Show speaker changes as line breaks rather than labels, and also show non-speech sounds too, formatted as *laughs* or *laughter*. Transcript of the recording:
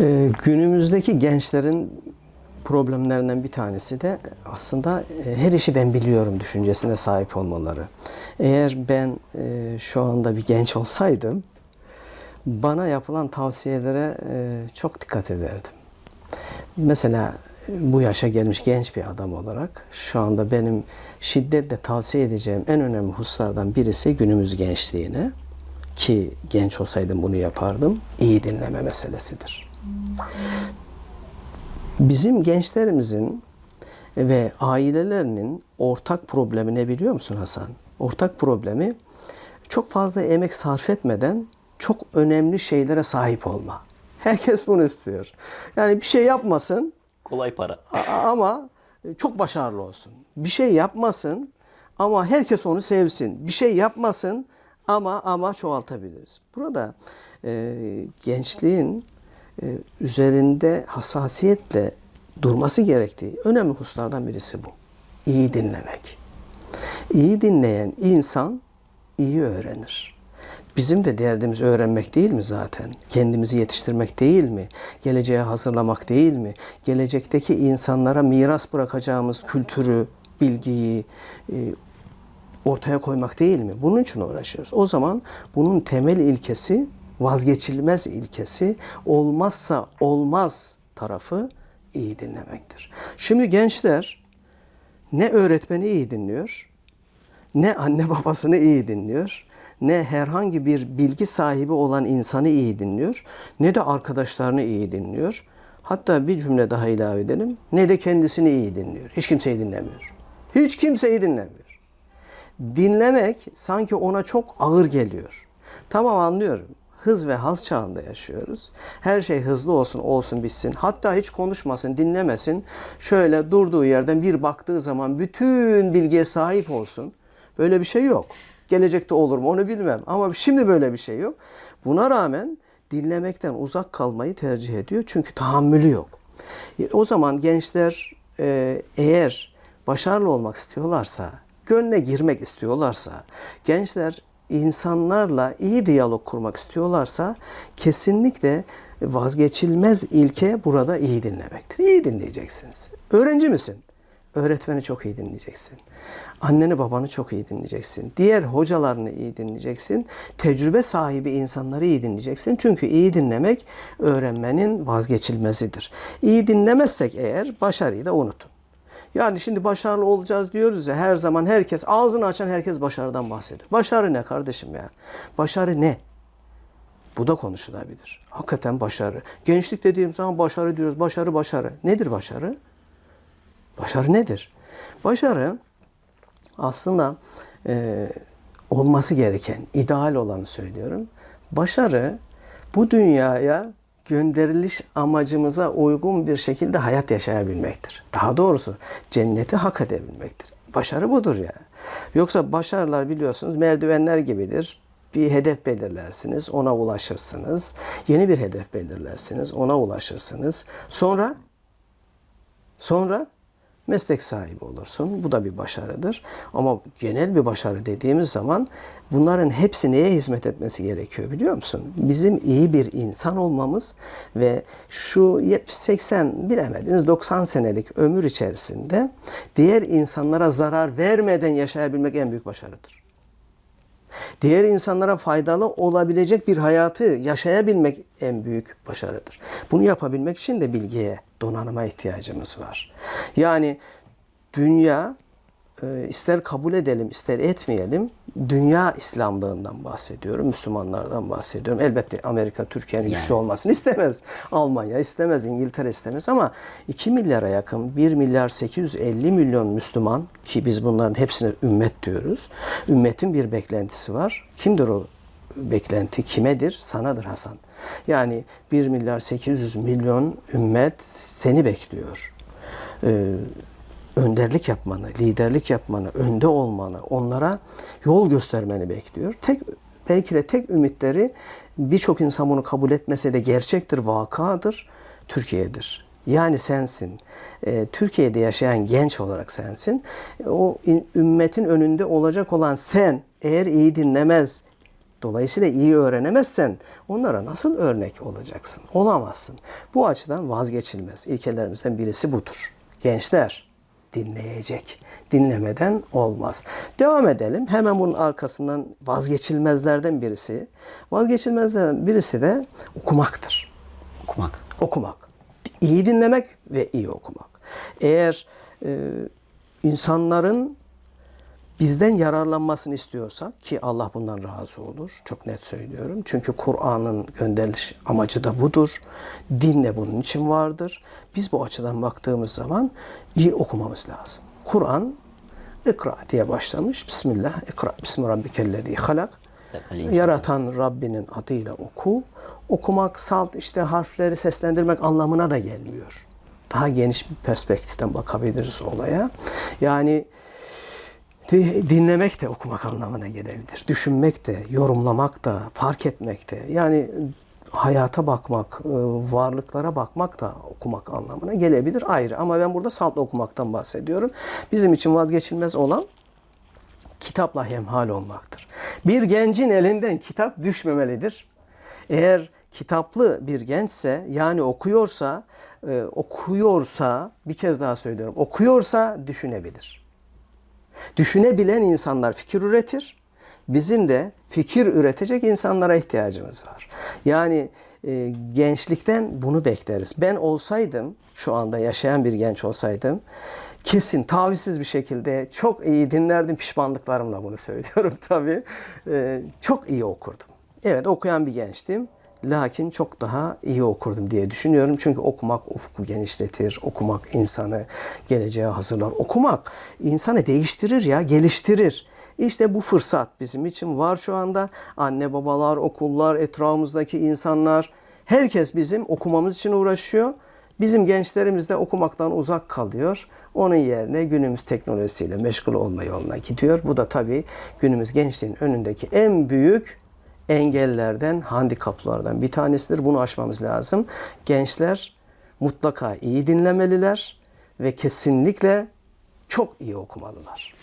Ee, günümüzdeki gençlerin problemlerinden bir tanesi de aslında e, her işi ben biliyorum düşüncesine sahip olmaları. Eğer ben e, şu anda bir genç olsaydım bana yapılan tavsiyelere e, çok dikkat ederdim. Mesela bu yaşa gelmiş genç bir adam olarak şu anda benim şiddetle tavsiye edeceğim en önemli hususlardan birisi günümüz gençliğine ki genç olsaydım bunu yapardım. iyi dinleme meselesidir. Bizim gençlerimizin ve ailelerinin ortak problemi ne biliyor musun Hasan? Ortak problemi çok fazla emek sarf etmeden çok önemli şeylere sahip olma. Herkes bunu istiyor. Yani bir şey yapmasın
Kolay para.
ama çok başarılı olsun. Bir şey yapmasın ama herkes onu sevsin. Bir şey yapmasın ama ama çoğaltabiliriz. Burada e, gençliğin üzerinde hassasiyetle durması gerektiği önemli hususlardan birisi bu. İyi dinlemek. İyi dinleyen insan iyi öğrenir. Bizim de derdimiz öğrenmek değil mi zaten? Kendimizi yetiştirmek değil mi? Geleceğe hazırlamak değil mi? Gelecekteki insanlara miras bırakacağımız kültürü, bilgiyi e, ortaya koymak değil mi? Bunun için uğraşıyoruz. O zaman bunun temel ilkesi, vazgeçilmez ilkesi, olmazsa olmaz tarafı iyi dinlemektir. Şimdi gençler ne öğretmeni iyi dinliyor, ne anne babasını iyi dinliyor, ne herhangi bir bilgi sahibi olan insanı iyi dinliyor, ne de arkadaşlarını iyi dinliyor. Hatta bir cümle daha ilave edelim. Ne de kendisini iyi dinliyor. Hiç kimseyi dinlemiyor. Hiç kimseyi dinlemiyor. Dinlemek sanki ona çok ağır geliyor. Tamam anlıyorum. Hız ve haz çağında yaşıyoruz. Her şey hızlı olsun, olsun bitsin. Hatta hiç konuşmasın, dinlemesin. Şöyle durduğu yerden bir baktığı zaman bütün bilgiye sahip olsun. Böyle bir şey yok. Gelecekte olur mu onu bilmem. Ama şimdi böyle bir şey yok. Buna rağmen dinlemekten uzak kalmayı tercih ediyor. Çünkü tahammülü yok. E, O zaman gençler e, eğer başarılı olmak istiyorlarsa, gönle girmek istiyorlarsa, gençler insanlarla iyi diyalog kurmak istiyorlarsa kesinlikle vazgeçilmez ilke burada iyi dinlemektir. İyi dinleyeceksiniz. Öğrenci misin? Öğretmeni çok iyi dinleyeceksin. Anneni babanı çok iyi dinleyeceksin. Diğer hocalarını iyi dinleyeceksin. Tecrübe sahibi insanları iyi dinleyeceksin. Çünkü iyi dinlemek öğrenmenin vazgeçilmezidir. İyi dinlemezsek eğer başarıyı da unutun. Yani şimdi başarılı olacağız diyoruz ya her zaman herkes ağzını açan herkes başarıdan bahsediyor. Başarı ne kardeşim ya? Başarı ne? Bu da konuşulabilir. Hakikaten başarı. Gençlik dediğim zaman başarı diyoruz. Başarı başarı. Nedir başarı? Başarı nedir? Başarı aslında e, olması gereken, ideal olanı söylüyorum. Başarı bu dünyaya gönderiliş amacımıza uygun bir şekilde hayat yaşayabilmektir. Daha doğrusu cenneti hak edebilmektir. Başarı budur ya. Yoksa başarılar biliyorsunuz merdivenler gibidir. Bir hedef belirlersiniz, ona ulaşırsınız. Yeni bir hedef belirlersiniz, ona ulaşırsınız. Sonra Sonra meslek sahibi olursun. Bu da bir başarıdır. Ama genel bir başarı dediğimiz zaman bunların hepsi neye hizmet etmesi gerekiyor biliyor musun? Bizim iyi bir insan olmamız ve şu 70-80 bilemediniz 90 senelik ömür içerisinde diğer insanlara zarar vermeden yaşayabilmek en büyük başarıdır diğer insanlara faydalı olabilecek bir hayatı yaşayabilmek en büyük başarıdır. Bunu yapabilmek için de bilgiye, donanıma ihtiyacımız var. Yani dünya e, ister kabul edelim ister etmeyelim dünya İslamlığından bahsediyorum, Müslümanlardan bahsediyorum. Elbette Amerika Türkiye'nin güçlü olmasını istemez. Almanya istemez, İngiltere istemez ama 2 milyara yakın 1 milyar 850 milyon Müslüman ki biz bunların hepsine ümmet diyoruz. Ümmetin bir beklentisi var. Kimdir o beklenti kimedir? Sanadır Hasan. Yani 1 milyar 800 milyon ümmet seni bekliyor. Ee, önderlik yapmanı, liderlik yapmanı, önde olmanı, onlara yol göstermeni bekliyor. Tek belki de tek ümitleri birçok insan bunu kabul etmese de gerçektir, vakadır, Türkiye'dir. Yani sensin. Ee, Türkiye'de yaşayan genç olarak sensin. O in- ümmetin önünde olacak olan sen eğer iyi dinlemez, Dolayısıyla iyi öğrenemezsen onlara nasıl örnek olacaksın? Olamazsın. Bu açıdan vazgeçilmez. İlkelerimizden birisi budur. Gençler dinleyecek. Dinlemeden olmaz. Devam edelim. Hemen bunun arkasından vazgeçilmezlerden birisi. Vazgeçilmezlerden birisi de okumaktır
Okumak.
okumak. İyi dinlemek ve iyi okumak. Eğer e, insanların bizden yararlanmasını istiyorsak ki Allah bundan razı olur. Çok net söylüyorum. Çünkü Kur'an'ın gönderiliş amacı da budur. Din de bunun için vardır. Biz bu açıdan baktığımız zaman iyi okumamız lazım. Kur'an ikra diye başlamış. Bismillah. İkra. Bismi rabbikellezi halak. Yaratan Rabbinin adıyla oku. Okumak salt işte harfleri seslendirmek anlamına da gelmiyor. Daha geniş bir perspektiften bakabiliriz olaya. Yani dinlemek de okumak anlamına gelebilir. Düşünmek de, yorumlamak da, fark etmek de. Yani hayata bakmak, e, varlıklara bakmak da okumak anlamına gelebilir ayrı. Ama ben burada salt okumaktan bahsediyorum. Bizim için vazgeçilmez olan kitapla hemhal olmaktır. Bir gencin elinden kitap düşmemelidir. Eğer kitaplı bir gençse yani okuyorsa, e, okuyorsa bir kez daha söylüyorum. Okuyorsa düşünebilir. Düşünebilen insanlar fikir üretir. Bizim de fikir üretecek insanlara ihtiyacımız var. Yani e, gençlikten bunu bekleriz. Ben olsaydım, şu anda yaşayan bir genç olsaydım, kesin tavizsiz bir şekilde çok iyi dinlerdim. Pişmanlıklarımla bunu *laughs* söylüyorum tabii. E, çok iyi okurdum. Evet okuyan bir gençtim. Lakin çok daha iyi okurdum diye düşünüyorum. Çünkü okumak ufku genişletir. Okumak insanı geleceğe hazırlar. Okumak insanı değiştirir ya, geliştirir. İşte bu fırsat bizim için var şu anda. Anne babalar, okullar, etrafımızdaki insanlar, herkes bizim okumamız için uğraşıyor. Bizim gençlerimiz de okumaktan uzak kalıyor. Onun yerine günümüz teknolojisiyle meşgul olma yoluna gidiyor. Bu da tabii günümüz gençliğin önündeki en büyük engellerden, handikaplardan bir tanesidir. Bunu aşmamız lazım. Gençler mutlaka iyi dinlemeliler ve kesinlikle çok iyi okumalılar.